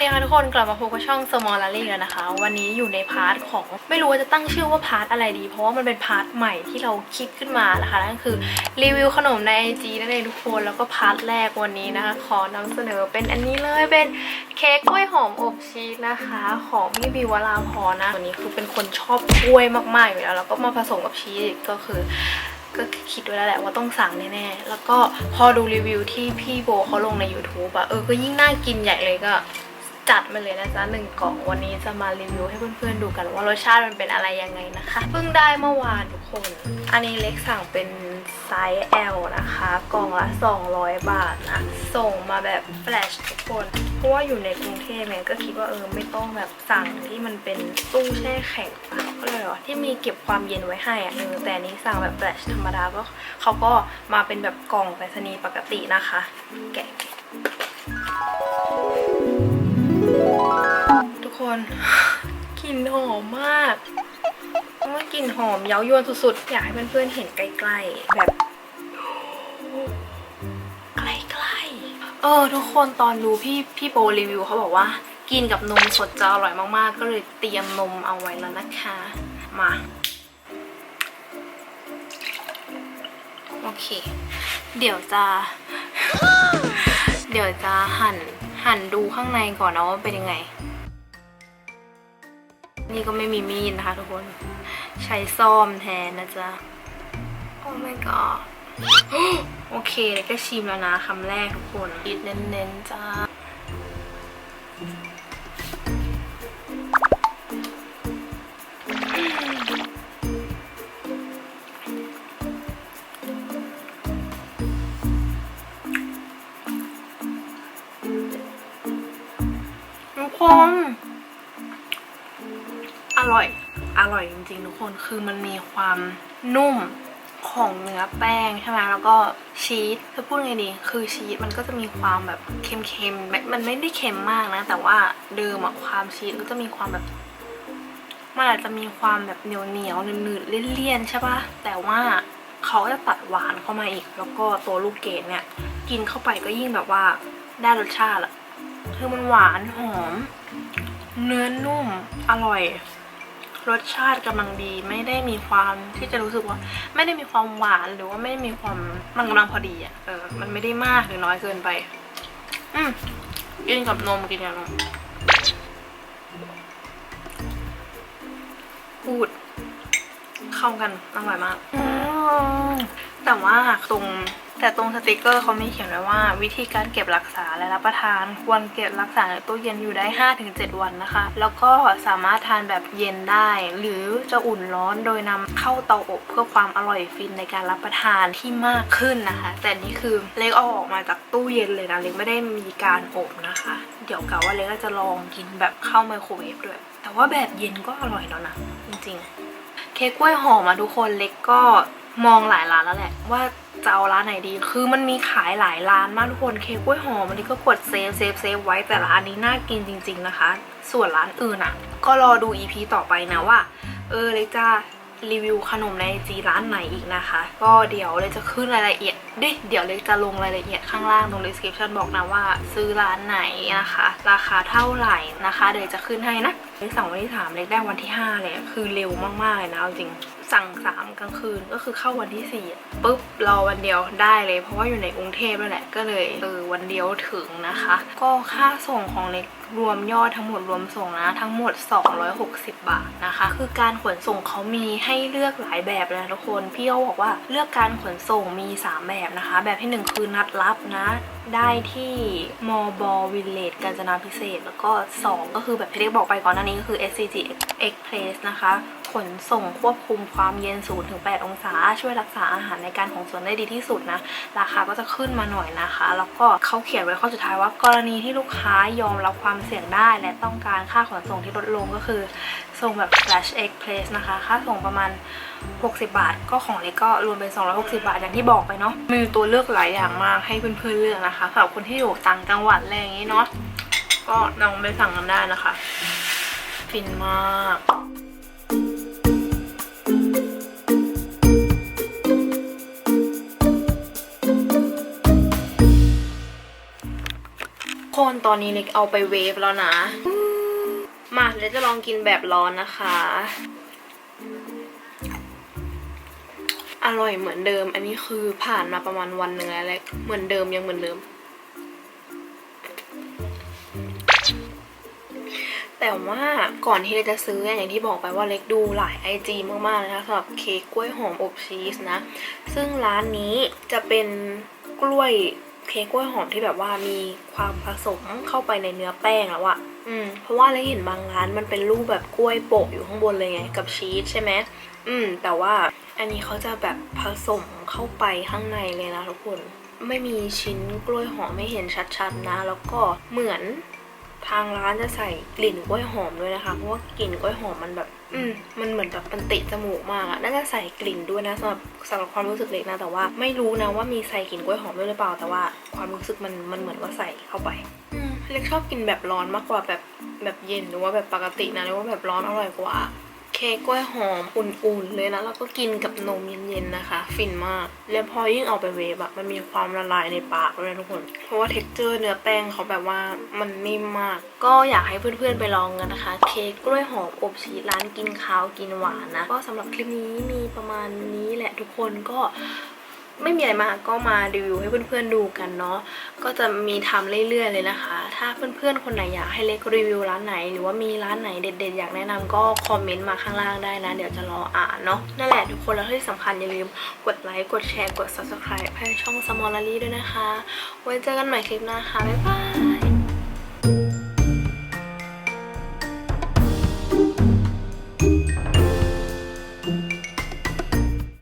ดีค่ะทุกคนกลับมาพบกับช่อง Small l a l y แล้วนะคะ วันนี้อยู่ในพาร์ทของไม่รู้ว่าจะตั้งชื่อว่าพาร์ทอะไรดี เพราะว่ามันเป็นพาร์ทใหม่ที่เราคิดขึ้นมานะคะนั่นคือรีวิวขนมใน IG นั่นเองทุกคนแล้วก็พาร์ทแรกวันนี้นะคะ ขอนำเสนอเป็นอันนี้เลยเป็นเค้กกล้วยหอมอบชีสนะคะของพี่บิววราพรนะวันนี้คือเป็นคนชอบกล้วยมากๆอยู่แล้วแล้วก็มาผสมกับชีสก็คือก็คิดไว้แล้วแหละว่าต้องสั่งแน่ๆ แล้วก็พอดูรีวิวที่พี่โบเขาลงใน YouTube อะเออ ก็ยิ่งน่ากินใหญ่เลยก็ จัดมาเลยนะจ๊ะหนึ่งกล่องวันนี้จะมารีวิวให้เพื่อนๆดูกันว่ารสชาติมันเป็นอะไรยังไงนะคะเพิ่งได้เมื่อวานทุกคน อันนี้เล็กสั่งเป็นไซส์ L นะคะ กล่องละ 200 บาทนะส่งมาแบบแฟลชทุกคนเพราะว่าอยู่ในกรุงเทพเนี่ยก็คิดว่าเออไม่ต้องแบบสั่งที่มันเป็นตู้แช่แข็งอะก็เลยว่าที่มีเก็บความเย็นไว้ให้อะเออแต่นนี้สั่งแบบแฟลชธรรมดาก็เขาก็มาเป็นแบบกล่องไปรษณีย์ปกตินะคะ แกะ กคนกลิ่นหอมมากว่ากลิ่นหอมเย้ายวนสุดๆ อยากให้เพื่อนๆเห็นใกล้ๆ แบบใกล้ๆ เออ ทุกคนตอนดูพี่พี่โปรีวิวเขาบอกว่า กินกับนมสดจะอร่อยมากๆ ก็เลยเตรียมนมเอาไว้แล้วนะคะ มา โอเค เดี๋ยวจะ เดี๋ยวจะหั่นหั่นดูข้างในก่อนนะว่าเป็นยังไง นี่ก็ไม่มีมีดนะคะทุกคน ใช้ซ่อมแทนนะจ๊ะ โอ้ my god โอเคแล้วก็ชิมแล้วนะคำแรกทุกคนอิดเน้นๆจ้า อร่อย อร่อยจริงๆทุกคน คือมันมีความนุ่มของเนื้อแป้งใช่ไหมแล้วก็ชีสจะพูดไงดี คือชีสมันก็จะมีความแบบเค็มๆไม่มันไม่ได้เค็มมากนะ แต่ว่าเดิมอะความชีสก็จะมีความแบบ มันอาจจะมีความแบบเหนียวเหนียวหนืดๆเลี่ยนๆใช่ปะแต่ว่าเขาจะตัดหวานเข้ามาอีก แล้วก็ตัวลูกเกดเนี่ย กินเข้าไปก็ยิ่งแบบว่าได้รสชาติอะคือมันหวานหอม เนื้อนุ่มอร่อย รสชาติกำลังดี ไม่ได้มีความที่จะรู้สึกว่า ไม่ได้มีความหวานหรือว่าไม่ได้มีความมันกำลังพอดีอะเออมันไม่ได้มากหรือน้อยเกินไป อืมกินกับนมกินกับนมพูด เข้ากันอร่อยมากแต่ว่าตรง แต่ตรงสติกเกอร์เขาม่เขียนไว้ว่า วิธีการเก็บรักษาและรับประทาน ควรเก็บรักษาในตู้เย็นอยู่ได้ 5-7 วันนะคะ แล้วก็สามารถทานแบบเย็นได้ หรือจะอุ่นร้อนโดยนำเข้าเตาอบเพื่อความอร่อยฟินในการรับประทานที่มากขึ้นนะคะ แต่นี่คือเล็กเอาออกมาจากตู้เย็นเลยนะเล็กไม่ได้มีการอบนะคะ เดี๋ยวกะว่าเล็กจะลองกินแบบเข้าไมโครเวฟด้วย แต่ว่าแบบเย็นก็อร่อยแล้วนะจริงๆ เค้กกล้วยหอมอะทุกคนเล็กก็มองหลายร้านแล้วแหละว่า จะเอาร้านไหนดี คือมันมีขายหลายร้านมากทุกคนเค้กกล้วยหอมอันนี้ก็กดเซฟเซฟเซฟไว้แต่ร้านนี้น่ากินจริง ๆนะคะ ส่วนร้านอื่นอะ ก็รอดู EP ต่อไปนะว่า เออเล็กจะรีวิวขนมในจีร้านไหนอีกนะคะ ก็เดี๋ยวเลยจะขึ้นรายละเอียดดิเดี๋ยวเลยจะลงรายละเอียดข้างล่างตรง description บอกนะว่า ซื้อร้านไหนนะคะ ราคาเท่าไหร่นะคะ เดี๋ยวจะขึ้นให้นะเล็กสั่งวันที่สามเล็กได้วันที่ห้าเลยคือเร็วมากๆเลยนะจริง สั่งสามกลางคืนก็คือเข้าวันที่สี่ปุ๊บรอวันเดียวได้เลย เพราะว่าอยู่ในกรุงเทพนั่นแหละก็เลยเออวันเดียวถึงนะคะ ก็ค่าส่งของเล็กรวมยอดทั้งหมดรวมส่งนะ ทั้งหมด 260 บาทนะคะ คือการขนส่งเขามีให้เลือกหลายแบบเลยนะทุกคนพี่เขาบอกว่าเลือกการขนส่งมี 3 แบบนะคะ แบบที่ 1 คือนัดรับนะ ได้ที่มอบอวิลเลจกาญจนาพิเศษ แล้วก็ 2 ก็คือแบบที่เล็กบอกไปก่อนหน้านี้ก็คือ SCG Express นะคะ ขนส่งควบคุมความเย็น0ถึง8องศา ช่วยรักษาอาหารในการของส่วนได้ดีที่สุดนะ ราคาก็จะขึ้นมาหน่อยนะคะ แล้วก็เขาเขียนไว้ข้อสุดท้ายว่ากรณีที่ลูกค้ายอมรับความเสี่ยงได้ และต้องการค่าขนส่งที่ลดลงก็คือส่งแบบ Flash Express นะคะ ค่าส่งประมาณ 60 บาท ก็ของเล็กก็รวมเป็น 260 บาท อย่างที่บอกไปเนาะ มีตัวเลือกหลายอย่างมากให้เพื่อนๆเลือกนะคะสำหรับคนที่อยู่ต่างจังหวัดอะไรอย่างนี้เนาะ ก็ลองไปสั่งกันได้นะคะ ฟินมาก คนตอนนี้เล็กเอาไปเวฟแล้วนะ มาเล็กจะลองกินแบบร้อนนะคะ อร่อยเหมือนเดิม อันนี้คือผ่านมาประมาณวันหนึ่งแล้วเล็กเหมือนเดิมยังเหมือนเดิม แต่ว่าก่อนที่เราจะซื้ออย่างที่บอกไปว่าเล็กดูหลาย IG มากๆเลยนะคะสำหรับเค้กกล้วยหอมอบชีสนะ ซึ่งร้านนี้จะเป็นกล้วย เค้กกล้วยหอมที่แบบว่ามีความผสมเข้าไปในเนื้อแป้งแล้วอะอืม เพราะว่าเลยเห็นบางร้านมันเป็นรูปแบบกล้วยโปะอยู่ข้างบนเลยไงกับชีสใช่ไหมอืม แต่ว่าอันนี้เขาจะแบบผสมเข้าไปข้างในเลยนะทุกคน ไม่มีชิ้นกล้วยหอมไม่เห็นชัดๆนะ แล้วก็เหมือน ทางร้านจะใส่กลิ่นกล้วยหอมด้วยนะคะ เพราะว่ากลิ่นกล้วยหอมมันแบบ อืมมันเหมือนแบบมันติดจมูกมากอะน่าจะใส่กลิ่นด้วยนะสำหรับสำหรับความรู้สึกเล็กนะ แต่ว่าไม่รู้นะว่ามีใส่กลิ่นกล้วยหอมด้วยหรือเปล่า แต่ว่าความรู้สึกมันมันเหมือนว่าใส่เข้าไป อืมเล็กชอบกินแบบร้อนมากกว่าแบบแบบเย็นหรือว่าแบบปกตินะเรียกว่าแบบร้อนอร่อยกว่าเค้กกล้วยหอมอุ่นๆเลยนะแล้วก็กินกับนมเย็นๆนะคะ ฟินมาก แล้วพอยิ่งออกไปเวฟอะมันมีความละลายในปากเลยทุกคน เพราะว่าเท็กเจอร์เนื้อแป้งเขาแบบว่ามันนิ่มมาก ก็อยากให้เพื่อนๆไปลองกันนะคะ เค้กกล้วยหอมอบชีสร้านกินข้าวกินหวานนะ ก็สำหรับคลิปนี้มีประมาณนี้แหละทุกคนก็ ไม่มีอะไรมากก็มารีวิวให้เพื่อนๆดูกันเนาะก็จะมีทำเรื่อยๆเลยนะคะ ถ้าเพื่อนๆคนไหนอยากให้เล็กรีวิวร้านไหน หรือว่ามีร้านไหนเด็ดๆ อยากแนะนำก็คอมเมนต์มาข้างล่างได้นะ เดี๋ยวจะรออ่านเนาะนั่นแหละทุกคนแล้วที่สำคัญอย่าลืมกดไลค์กดแชร์กด subscribe ให้ช่องสมอลลี่ด้วยนะคะ ไว้เจอกันใหม่คลิปหน้าค่ะบ๊ายบาย